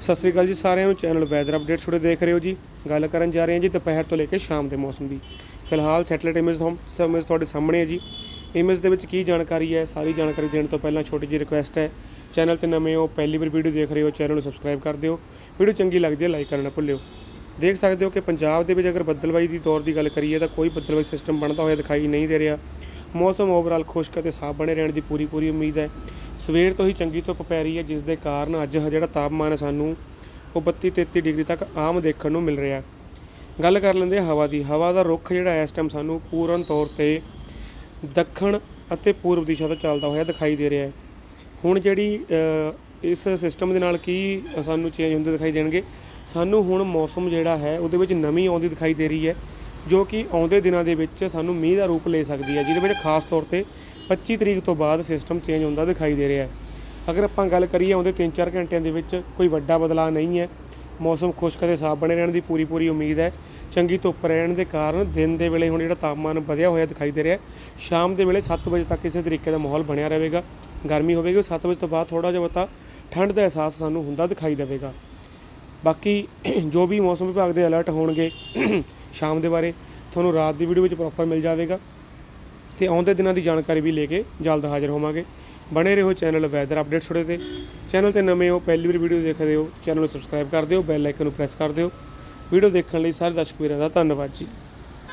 ਸਤਿ ਸ੍ਰੀ ਅਕਾਲ ਜੀ ਸਾਰਿਆਂ ਨੂੰ। ਚੈਨਲ ਵੈਦਰ ਅਪਡੇਟ ਛੋੜੇ ਦੇਖ ਰਹੇ ਹੋ ਜੀ। ਗੱਲ ਕਰਨ ਜਾ ਰਹੇ ਹਾਂ ਜੀ ਦੁਪਹਿਰ ਤੋਂ ਲੈ ਕੇ ਸ਼ਾਮ ਦੇ ਮੌਸਮ ਦੀ। ਫਿਲਹਾਲ ਸੈਟਲਾਈਟ ਇਮੇਜ ਤੋਂ ਇਮੇਜ ਤੁਹਾਡੇ ਸਾਹਮਣੇ ਹੈ ਜੀ। ਇਮੇਜ ਦੇ ਵਿੱਚ ਕੀ ਜਾਣਕਾਰੀ ਹੈ? ਸਾਰੀ ਜਾਣਕਾਰੀ ਦੇਣ ਤੋਂ ਪਹਿਲਾਂ ਛੋਟੀ ਜਿਹੀ ਰਿਕੁਐਸਟ ਹੈ। ਚੈਨਲ ਤੇ ਨਵੇਂ ਹੋ, ਪਹਿਲੀ ਵਾਰ ਵੀਡੀਓ ਦੇਖ ਰਹੇ ਹੋ, ਚੈਨਲ ਨੂੰ ਸਬਸਕ੍ਰਾਈਬ ਕਰ ਦਿਓ। ਵੀਡੀਓ ਚੰਗੀ ਲੱਗਦੀ ਹੈ ਲਾਈਕ ਕਰਨਾ ਭੁੱਲਿਓ। ਦੇਖ ਸਕਦੇ ਹੋ ਕਿ ਪੰਜਾਬ ਦੇ ਵਿੱਚ ਅਗਰ ਬੱਦਲਬਾਈ ਦੀ ਦੌਰ ਦੀ ਗੱਲ ਕਰੀਏ ਤਾਂ ਕੋਈ ਬੱਦਲਬਾਈ ਸਿਸਟਮ ਬਣਦਾ ਹੋਇਆ ਦਿਖਾਈ ਨਹੀਂ ਦੇ ਰਿਹਾ। ਮੌਸਮ ਓਵਰਆਲ ਖੁਸ਼ਕ ਅਤੇ ਸਾਫ਼ ਬਣੇ ਰਹਿਣ ਦੀ ਪੂਰੀ ਪੂਰੀ ਉਮੀਦ ਹੈ। ਸਵੇਰ ਤੋਂ ਹੀ ਚੰਗੀ ਧੁੱਪ ਪੈ ਰਹੀ ਹੈ, ਜਿਸ ਦੇ ਕਾਰਨ ਅੱਜ ਜਿਹੜਾ ਤਾਪਮਾਨ ਹੈ ਸਾਨੂੰ ਉਹ 32 33 ਡਿਗਰੀ ਤੱਕ ਆਮ ਦੇਖਣ ਨੂੰ ਮਿਲ ਰਿਹਾ ਗੱਲ ਕਰ ਲੈਂਦੇ ਹਵਾ ਦੀ। ਹਵਾ ਦਾ ਰੁੱਖ ਜਿਹੜਾ ਇਸ ਟਾਈਮ ਸਾਨੂੰ ਪੂਰਨ ਤੌਰ ਤੇ ਦੱਖਣ ਅਤੇ ਪੂਰਬ ਦਿਸ਼ਾ ਤੋਂ ਚੱਲਦਾ ਹੋਇਆ ਦਿਖਾਈ ਦੇ ਰਿਹਾ ਹੈ। ਹੁਣ ਜਿਹੜੀ ਇਸ ਸਿਸਟਮ ਦੇ ਨਾਲ ਕੀ ਸਾਨੂੰ ਚੇਂਜ ਹੁੰਦੇ ਦਿਖਾਈ ਦੇਣਗੇ? ਸਾਨੂੰ ਹੁਣ ਮੌਸਮ ਜਿਹੜਾ ਹੈ, ਉਹਦੇ ਵਿੱਚ ਨਮੀ ਆਉਂਦੀ ਦਿਖਾਈ ਦੇ ਰਹੀ ਹੈ, ਜੋ ਕਿ ਆਉਂਦੇ ਦਿਨਾਂ ਦੇ ਵਿੱਚ ਸਾਨੂੰ ਮੀਂਹ ਦਾ ਰੂਪ ਲੈ ਸਕਦੀ ਹੈ, ਜਿਹਦੇ ਵਿੱਚ ਖਾਸ ਤੌਰ ਤੇ 25 ਤਰੀਕ ਤੋਂ ਬਾਅਦ ਸਿਸਟਮ ਚੇਂਜ ਹੁੰਦਾ ਦਿਖਾਈ ਦੇ ਰਿਹਾ ਹੈ। ਅਗਰ ਆਪਾਂ ਗੱਲ ਕਰੀਏ ਆਉਂਦੇ 3-4 ਘੰਟਿਆਂ ਦੇ ਵਿੱਚ ਕੋਈ ਵੱਡਾ ਬਦਲਾਅ ਨਹੀਂ ਹੈ। ਮੌਸਮ ਖੁਸ਼ਕ ਅਤੇ ਸਾਫ਼ ਬਣੇ ਰਹਿਣ ਦੀ ਪੂਰੀ ਪੂਰੀ ਉਮੀਦ ਹੈ। ਚੰਗੀ ਧੁੱਪ ਰਹਿਣ ਦੇ ਕਾਰਨ ਦਿਨ ਦੇ ਵੇਲੇ ਹੁਣ ਜਿਹੜਾ ਤਾਪਮਾਨ ਵਧਿਆ ਹੋਇਆ ਦਿਖਾਈ ਦੇ ਰਿਹਾ ਸ਼ਾਮ ਦੇ ਵੇਲੇ 7 ਵਜੇ ਤੱਕ ਇਸੇ ਤਰੀਕੇ ਦਾ ਮਾਹੌਲ ਬਣਿਆ ਰਹੇਗਾ। ਗਰਮੀ ਹੋਵੇਗੀ 7 ਵਜੇ ਤੋਂ ਬਾਅਦ ਥੋੜਾ ਜਿਹਾ ਬਹੁਤਾ ਠੰਡ ਦਾ ਅਹਿਸਾਸ ਸਾਨੂੰ ਹੁੰਦਾ ਦਿਖਾਈ ਦੇਵੇਗਾ। ਬਾਕੀ ਜੋ ਵੀ ਮੌਸਮ ਵਿਭਾਗ ਦੇ ਅਲਰਟ ਹੋਣਗੇ ਸ਼ਾਮ ਦੇ ਬਾਰੇ ਤੁਹਾਨੂੰ ਰਾਤ ਦੀ ਵੀਡੀਓ ਵਿੱਚ ਪ੍ਰੋਪਰ ਮਿਲ ਜਾਵੇਗਾ। ਤੇ ਆਉਂਦੇ ਦਿਨਾਂ ਦੀ ਜਾਣਕਾਰੀ ਵੀ ਲੈ ਕੇ ਜਲਦ ਹਾਜ਼ਰ ਹੋਵਾਂਗੇ। ਬਣੇ ਰਹੋ ਚੈਨਲ ਵੈਦਰ ਅਪਡੇਟਸ ਛੋੜੇ ਤੇ। ਚੈਨਲ ਤੇ ਨਵੇਂ ਹੋ, ਪਹਿਲੀ ਵਾਰ ਵੀਡੀਓ ਦੇਖਦੇ ਹੋ, ਚੈਨਲ ਨੂੰ ਸਬਸਕ੍ਰਾਈਬ ਕਰ ਦਿਓ ਬੈਲ ਆਈਕਨ ਨੂੰ ਪ੍ਰੈਸ ਕਰ ਦਿਓ। ਵੀਡੀਓ ਦੇਖਣ ਲਈ ਸਾਰੇ ਦਰਸ਼ਕ ਵੀਰਾਂ ਦਾ ਧੰਨਵਾਦ ਜੀ।